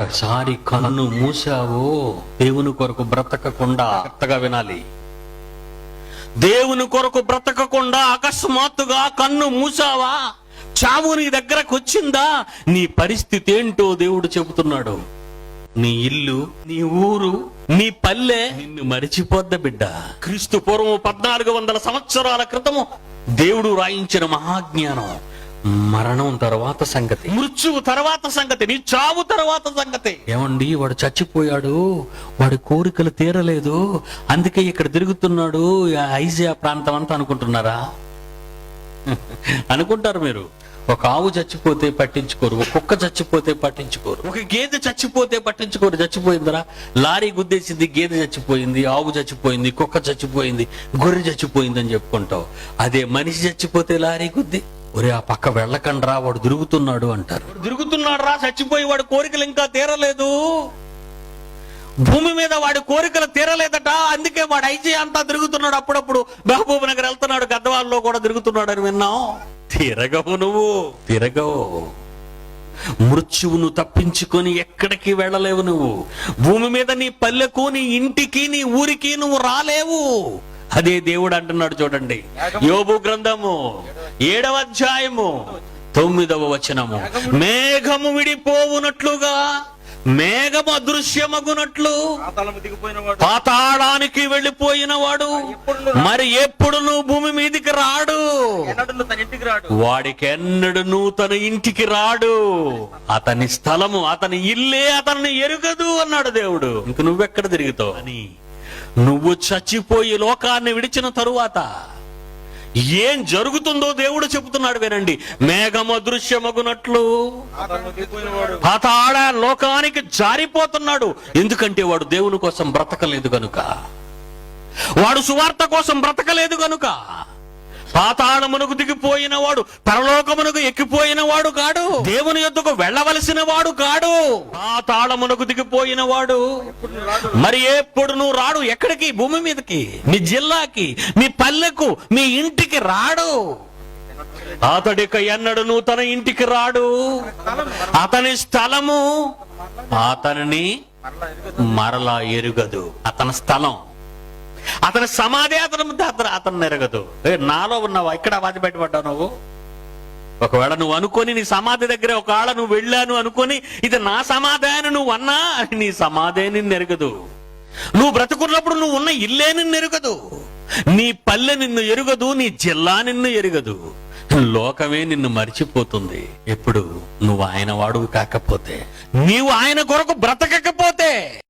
ఒకసారి కన్ను మూసావో దేవుని కొరకు బ్రతకకుండా జాగ్రత్తగా వినాలి. దేవుని కొరకు బ్రతకకుండా అకస్మాత్తుగా కన్ను మూసావా చావు నీ దగ్గరకు వచ్చిందా? నీ పరిస్థితి ఏంటో దేవుడు చెబుతున్నాడు. నీ ఇల్లు నీ ఊరు నీ పల్లె నిన్ను మరిచిపోద్ద బిడ్డ. క్రీస్తు పూర్వం పద్నాలుగు వందల సంవత్సరాల క్రితము దేవుడు రాయించిన మహాజ్ఞానం. మరణం తర్వాత సంగతి. మృత్యువు తర్వాత సంగతి నీ చావు తర్వాత సంగతి. ఏమండి వాడు చచ్చిపోయాడు వాడి కోరికలు తీరలేదు అందుకే ఇక్కడ తిరుగుతున్నాడు ఐజియా ప్రాంతం అంతా అనుకుంటున్నారా? అనుకుంటారు మీరు. ఒక ఆవు చచ్చిపోతే పట్టించుకోరు ఒక కుక్క చచ్చిపోతే పట్టించుకోరు. ఒక గేదె చచ్చిపోతే పట్టించుకోరు చచ్చిపోయిందిరా. లారీ గుద్దేసింది గేదె చచ్చిపోయింది ఆవు చచ్చిపోయింది కుక్క చచ్చిపోయింది గొర్రె చచ్చిపోయింది అని చెప్పుకుంటావు. అదే మనిషి చచ్చిపోతే లారీ గుద్ది. ఒరే ఆ పక్క వెళ్ళకండ్రా వాడు తిరుగుతున్నాడు అంటారు. తిరుగుతున్నాడు రా చచ్చిపోయి వాడి కోరికలు ఇంకా తీరలేదు. భూమి మీద వాడి కోరికలు తీరలేదట అందుకే వాడు ఐజీ అంతా తిరుగుతున్నాడు. అప్పుడప్పుడు మహబూబ్ నగర్ వెళ్తున్నాడు గద్దవాల్లో కూడా తిరుగుతున్నాడు అని విన్నాం. తిరగవు నువ్వు. తిరగవు. మృత్యువును తప్పించుకొని ఎక్కడికి వెళ్ళలేవు నువ్వు. భూమి మీద నీ పల్లెకు నీ ఇంటికి నీ ఊరికి నువ్వు రాలేవు. అదే దేవుడు అంటున్నాడు చూడండి. యోబు గ్రంథము ఏడవ అధ్యాయము తొమ్మిదవ వచనము. మేఘము విడిపోవునట్లుగా మేఘము అదృశ్యమగునట్లు పాతాళానికి వెళ్ళిపోయిన వాడు మరి ఎప్పుడు నువ్వు భూమి మీదికి రాడు? వాడికి ఎన్నడూ తన ఇంటికి రాడు. అతని స్థలము అతని ఇల్లే అతన్ని ఎరుగదు అన్నాడు దేవుడు. ఇంక నువ్వెక్కడ తిరుగుతావు? అని నువ్వు చచ్చిపోయి లోకాన్ని విడిచిన తరువాత ఏం జరుగుతుందో దేవుడు చెబుతున్నాడు వినండి. మేఘము అదృశ్యమగునట్లు. పాతాళము పాతాళ లోకానికి జారిపోతున్నాడు. ఎందుకంటే వాడు దేవుని కోసం బ్రతకలేదు గనుక. వాడు సువార్త కోసం బ్రతకలేదు గనుక. పాతాళమునకు దిగిపోయిన వాడు పరలోకమునకు ఎక్కిపోయిన వాడు కాడు. దేవుని యొద్దకు వెళ్ళవలసిన వాడు కాడు. పాతాళమునకు దిగిపోయిన వాడు మరి ఎప్పుడు నువ్వు రాడు? ఎక్కడికి? భూమి మీదకి మీ జిల్లాకి మీ పల్లెకు మీ ఇంటికి రాడు. అతడిక ఎన్నడను తన ఇంటికి రాడు. అతని స్థలము అతనిని మరలా ఎరుగదు. అతని స్థలం అతని సమాధి అతని అతను అతను ఎరగదు నాలో ఉన్నావా? ఇక్కడ వాది పెట్టబడ్డావు నువ్వు? ఒకవేళ నువ్వు అనుకొని నీ సమాధి దగ్గర ఒకవేళ నువ్వు వెళ్ళాను అనుకొని ఇది నా సమాధి అని నువ్వు అన్నా నీ సమాధే నిన్ను ఎరగదు నువ్వు బ్రతుకున్నప్పుడు నువ్వు ఉన్న ఇల్లే నిన్ను ఎరుగదు. నీ పల్లె నిన్ను ఎరుగదు నీ జిల్లా నిన్ను ఎరుగదు. లోకమే నిన్ను మర్చిపోతుంది. ఎప్పుడు నువ్వు ఆయన వాడువు కాకపోతే నీవు ఆయన కొరకు బ్రతకకపోతే.